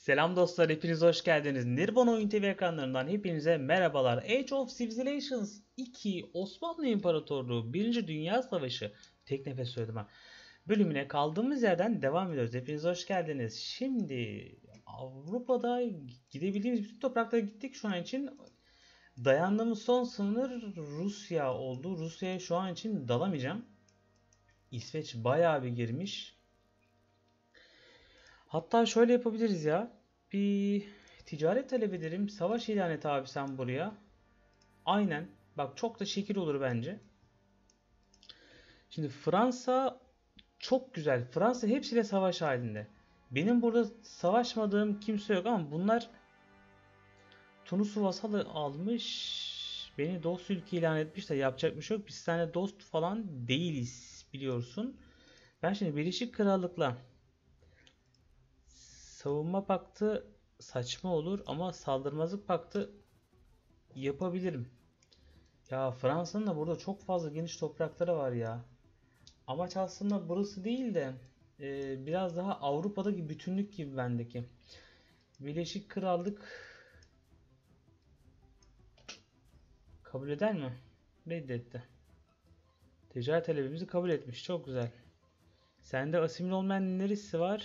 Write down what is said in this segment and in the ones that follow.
Selam dostlar, hepiniz hoş geldiniz. Nirvana Oyun TV ekranlarından hepinize merhabalar. Age of Civilizations 2 Osmanlı İmparatorluğu 1. Dünya Savaşı tek nefes söyledim ha. Bölümüne kaldığımız yerden devam ediyoruz. Hepiniz hoş geldiniz. Şimdi Avrupa'da gidebildiğimiz bütün topraklara gittik şu an için. Dayandığımız son sınır Rusya oldu. Rusya'ya şu an için dalamayacağım. İsveç bayağı bir girmiş. Hatta şöyle yapabiliriz ya. Bir ticaret talep ederim. Savaş ilan et abi sen buraya. Aynen. Bak çok da şekil olur bence. Şimdi Fransa çok güzel. Fransa hepsiyle savaş halinde. Benim burada savaşmadığım kimse yok ama bunlar Tunus'u vasalı almış. Beni dost ülke ilan etmiş de yapacak bir şey yok. Biz seninle dost falan değiliz biliyorsun. Ben şimdi Birleşik Krallık'la savunma paktı saçma olur ama saldırmazlık paktı yapabilirim. Ya Fransa'nın da burada çok fazla geniş toprakları var ya. Amaç aslında burası değil de e, biraz daha Avrupa'daki bütünlük gibi bendeki. Birleşik Krallık kabul eder mi? Reddetti. Ticaret talebimizi kabul etmiş. Çok güzel. Sende asimil olmayan neresi var?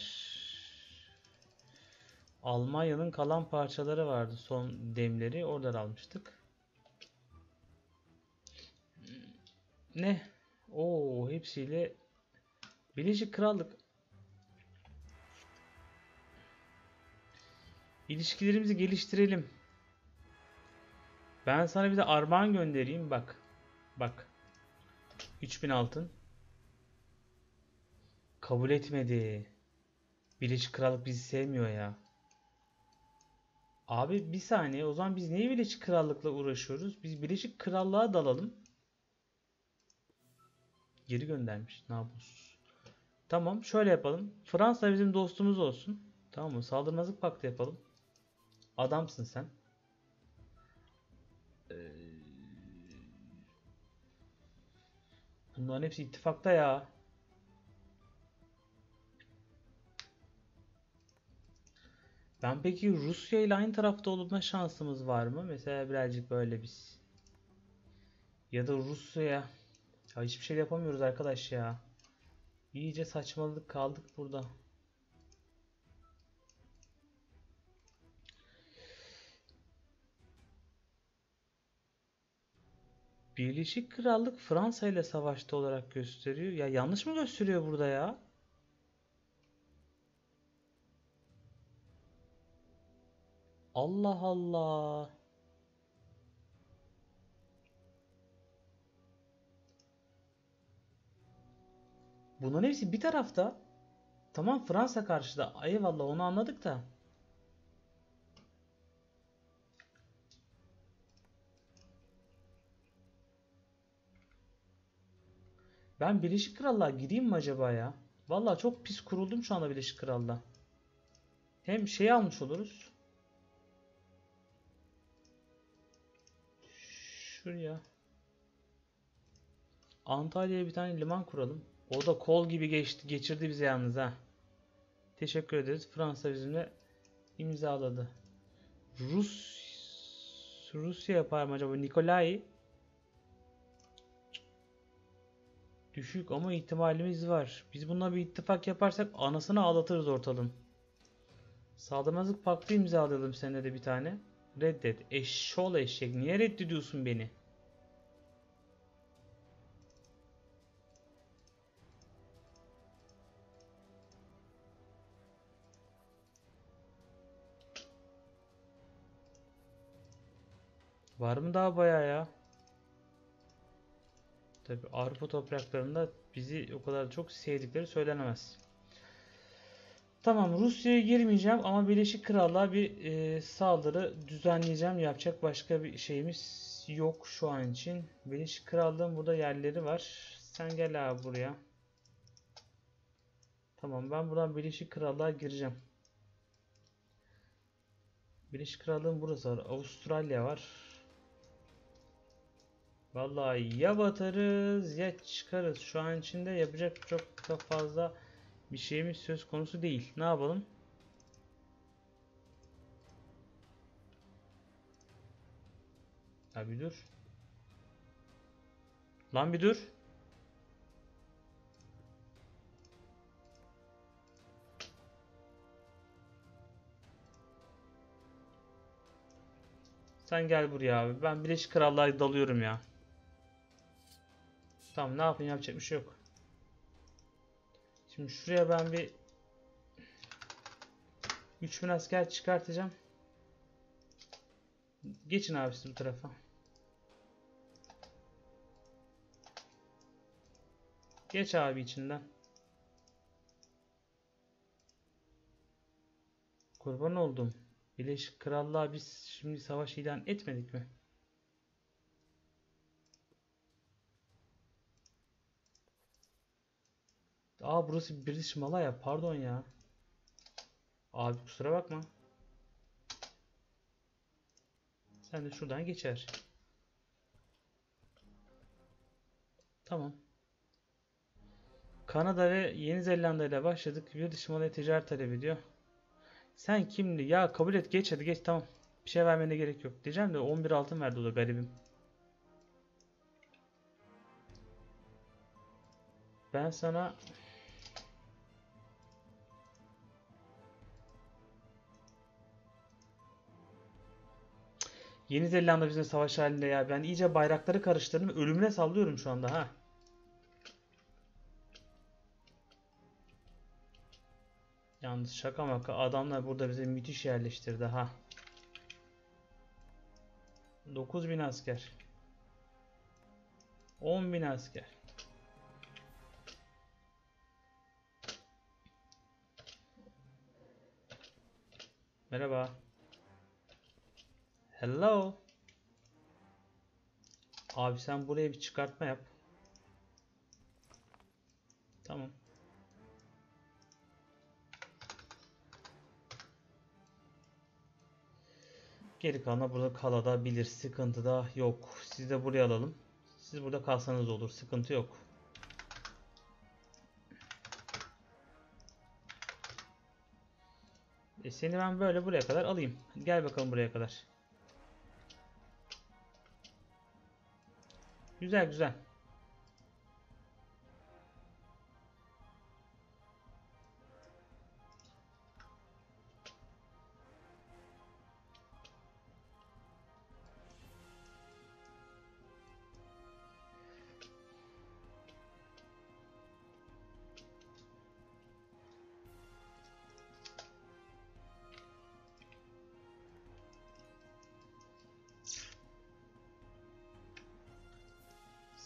Almanya'nın kalan parçaları vardı. Son demleri oradan almıştık. Ne? Oo hepsiyle Birleşik Krallık İlişkilerimizi geliştirelim. Ben sana bir de armağan göndereyim bak. Bak. 3000 altın. Kabul etmedi. Birleşik Krallık bizi sevmiyor ya. Abi bir saniye o zaman biz niye Birleşik Krallık'la uğraşıyoruz? Biz Birleşik Krallığa dalalım. Geri göndermiş. Ne yapıyorsun? Tamam şöyle yapalım. Fransa bizim dostumuz olsun. Tamam mı? Saldırmazlık paktı yapalım. Adamsın sen. Ee, bunların hepsi ittifakta ya. Ben peki Rusya ile aynı tarafta olma şansımız var mı? Mesela birazcık böyle biz. Ya da Rusya'ya. Ya hiçbir şey yapamıyoruz arkadaş ya. İyice saçmalık kaldık burada. Birleşik Krallık Fransa ile savaşta olarak gösteriyor. Ya yanlış mı gösteriyor burada ya? Allah Allah. Bunların hepsi bir tarafta. Tamam Fransa karşıda. Eyvallah onu anladık da. Ben Birleşik Krallığa gideyim mi acaba ya? Vallahi çok pis kuruldum şu anda Birleşik Krallığa. Hem şey almış oluruz. Şuraya. Antalya'ya bir tane liman kuralım. O da kol gibi geçti, geçirdi bize yalnız ha. Teşekkür ederiz. Fransa bizimle imzaladı. Rus Rusya yapar mı acaba? Nikolay Düşük ama ihtimalimiz var. Biz bununla bir ittifak yaparsak anasını ağlatırız ortalığın. Saldırmazlık paktı imzalayalım seninle de bir tane. Reddet. Eşşoğlu eşek. Niye reddediyorsun beni? Var mı daha bayağı ya? Tabi Avrupa topraklarında bizi o kadar çok sevdikleri söylenemez. Tamam Rusya'ya girmeyeceğim ama Birleşik Krallığa bir e, saldırı düzenleyeceğim. Yapacak başka bir şeyimiz yok şu an için. Birleşik Krallığın burada yerleri var. Sen gel abi buraya. Tamam ben buradan Birleşik Krallığa gireceğim. Birleşik Krallığın burası var. Avustralya var. Vallahi ya batarız ya çıkarız. Şu an içinde yapacak çok da fazla bir şey mi söz konusu değil. Ne yapalım? Ha bir dur. Lan bir dur. Sen gel buraya abi. Ben Birleşik Krallığa dalıyorum ya. Tamam ne yapayım yapacak bir şey yok. Şimdi şuraya ben bir 3000 asker çıkartacağım. Geçin abi siz bu tarafa. Geç abi içinden. Kurban oldum. Birleşik Krallığa biz şimdi savaş ilan etmedik mi? Aa burası British Malaya. Pardon ya. Abi kusura bakma. Sen de şuradan geçer. Tamam. Kanada ve Yeni Zelanda ile başladık. British Malaya ticaret talep ediyor. Sen kimdi? Ya kabul et geç hadi geç tamam. Bir şey vermene gerek yok. Diyeceğim de 11 altın verdi o da garibim. Ben sana Yeni Zelanda bizimle savaş halinde ya. Ben iyice bayrakları karıştırdım. Ölümüne sallıyorum şu anda ha. Yalnız şaka maka adamlar burada bize müthiş yerleştirdi ha. 9000 asker. 10.000 asker. Merhaba. Hello. Abi sen buraya bir çıkartma yap. Tamam. Geri kalanı burada kalabilir. Sıkıntı da yok. Siz de buraya alalım. Siz burada kalsanız olur. Sıkıntı yok. E seni ben böyle buraya kadar alayım. Gel bakalım buraya kadar. Güzel güzel.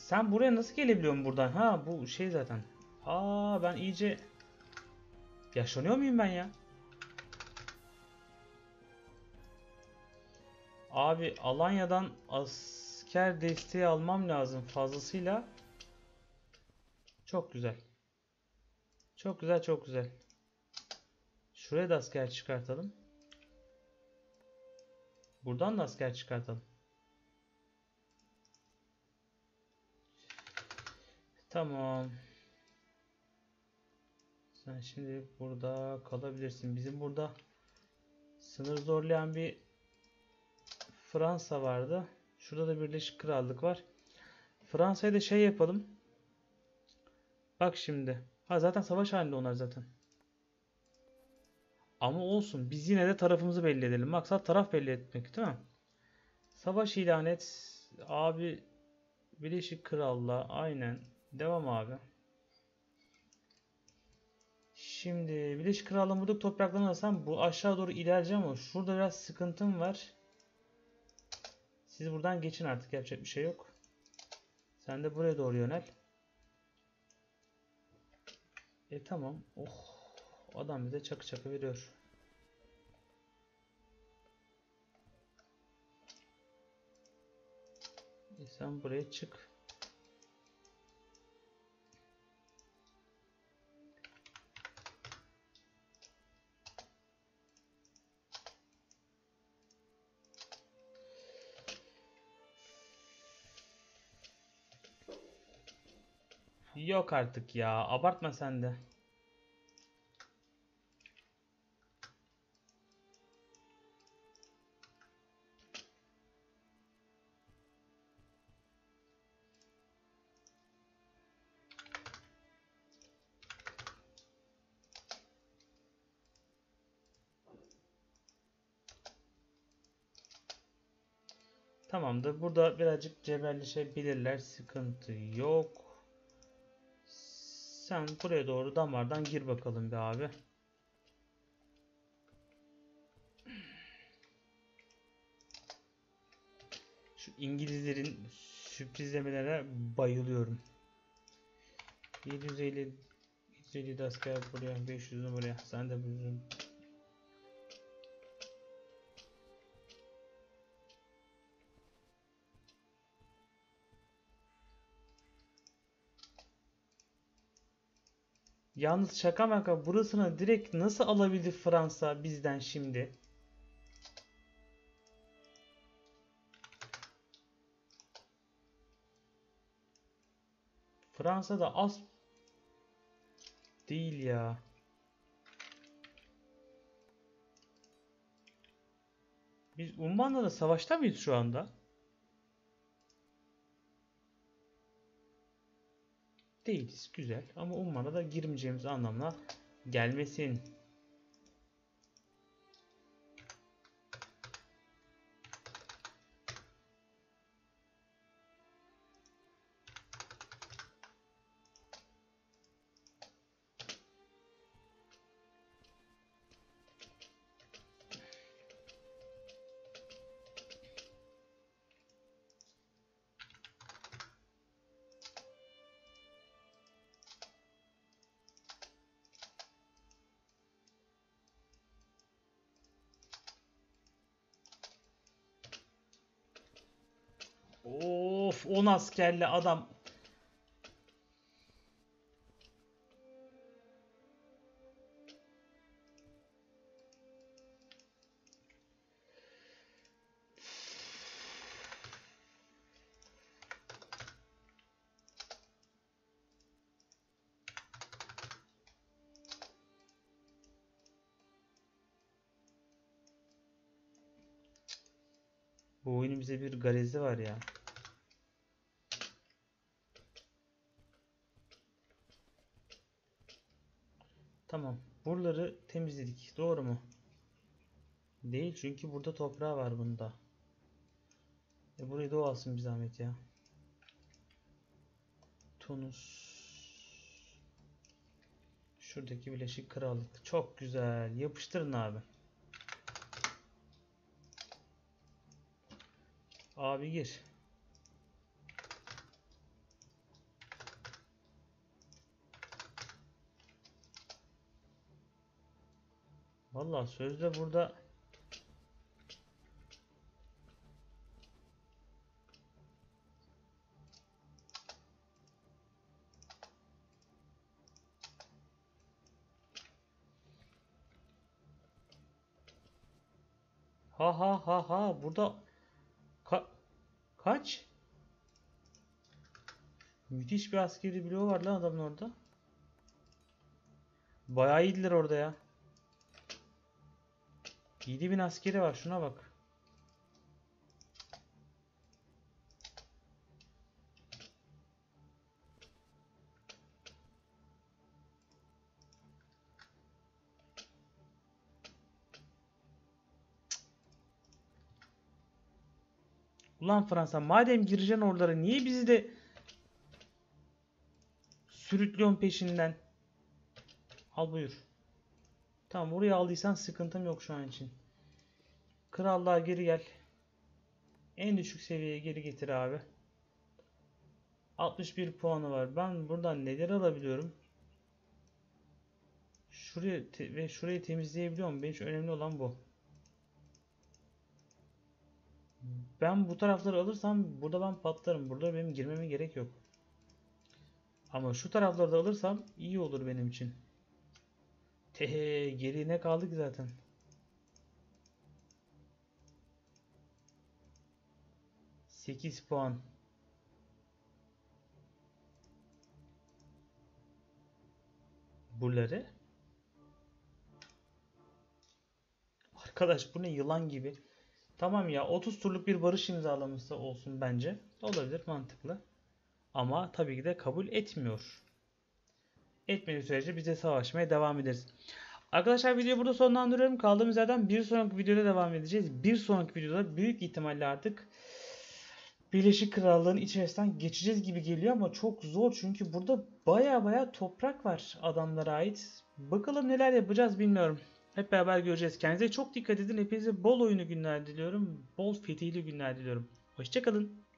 Sen buraya nasıl gelebiliyorsun buradan? Ha bu şey zaten. Aa ben iyice yaşlanıyor muyum ben ya? Abi Alanya'dan asker desteği almam lazım fazlasıyla. Çok güzel. Çok güzel çok güzel. Şuraya da asker çıkartalım. Buradan da asker çıkartalım. Tamam. Sen şimdi burada kalabilirsin. Bizim burada sınır zorlayan bir Fransa vardı. Şurada da Birleşik Krallık var. Fransa'ya da şey yapalım. Bak şimdi. Ha zaten savaş halinde onlar zaten. Ama olsun. Biz yine de tarafımızı belli edelim. Maksat taraf belli etmek değil mi? Savaş ilan et. Abi Birleşik Krallığa aynen. Devam abi. Şimdi Birleşik Krallığın buradaki topraklarını alsam bu aşağı doğru ilerleyeceğim ama şurada biraz sıkıntım var. Siz buradan geçin artık yapacak bir şey yok. Sen de buraya doğru yönel. E tamam. Oh. Adam bize çakı çakı veriyor. E sen buraya çık. Yok artık ya. Abartma sen de. Tamamdır. Burada birazcık cebelleşebilirler. Sıkıntı yok. Sen buraya doğru damardan gir bakalım bir abi. Şu İngilizlerin sürprizlemelere bayılıyorum. 750 750 de asker buraya 500'ünü buraya sen de Yalnız şaka maka burasını direkt nasıl alabildi Fransa bizden şimdi? Fransa da az değil ya. Biz Umman'la savaşta mıyız şu anda? Değiliz. Güzel. Ama Umman'a da girmeyeceğimiz anlamına gelmesin. Of 10 askerli adam. Bu oyunun bize bir garezi var ya. Tamam. Buraları temizledik. Doğru mu? Değil çünkü burada toprağı var bunda. E burayı da o alsın bir zahmet ya. Tunus. Şuradaki Birleşik Krallık. Çok güzel. Yapıştırın abi. Abi gir. Vallahi sözde burada Ha ha ha ha burada Ka kaç? Müthiş bir askeri bloğu var lan adamın orada. Bayağı iyiler orada ya. 7000 askeri var şuna bak. Ulan Fransa madem gireceksin oralara niye bizi de sürütlüyorsun peşinden? Al buyur. Tamam buraya aldıysan sıkıntım yok şu an için. Krallığa geri gel. En düşük seviyeye geri getir abi. 61 puanı var. Ben buradan neler alabiliyorum? Şuraya ve şurayı temizleyebiliyorum. Benim için önemli olan bu. Ben bu tarafları alırsam burada ben patlarım. Burada benim girmeme gerek yok. Ama şu tarafları da alırsam iyi olur benim için. Tehe geriye ne kaldı ki zaten? Sekiz puan. Buraları. Arkadaş bu ne yılan gibi. Tamam ya 30 turluk bir barış imzalaması olsun bence. Olabilir mantıklı. Ama tabii ki de kabul etmiyor. Etmediği sürece biz de savaşmaya devam ederiz. Arkadaşlar videoyu burada sonlandırıyorum. Kaldığımız yerden bir sonraki videoda devam edeceğiz. Bir sonraki videoda büyük ihtimalle artık Birleşik Krallığın içerisinden geçeceğiz gibi geliyor ama çok zor çünkü burada baya baya toprak var adamlara ait. Bakalım neler yapacağız bilmiyorum. Hep beraber göreceğiz. Kendinize çok dikkat edin. Hepinize bol oyunu günler diliyorum. Bol fetihli günler diliyorum. Hoşçakalın.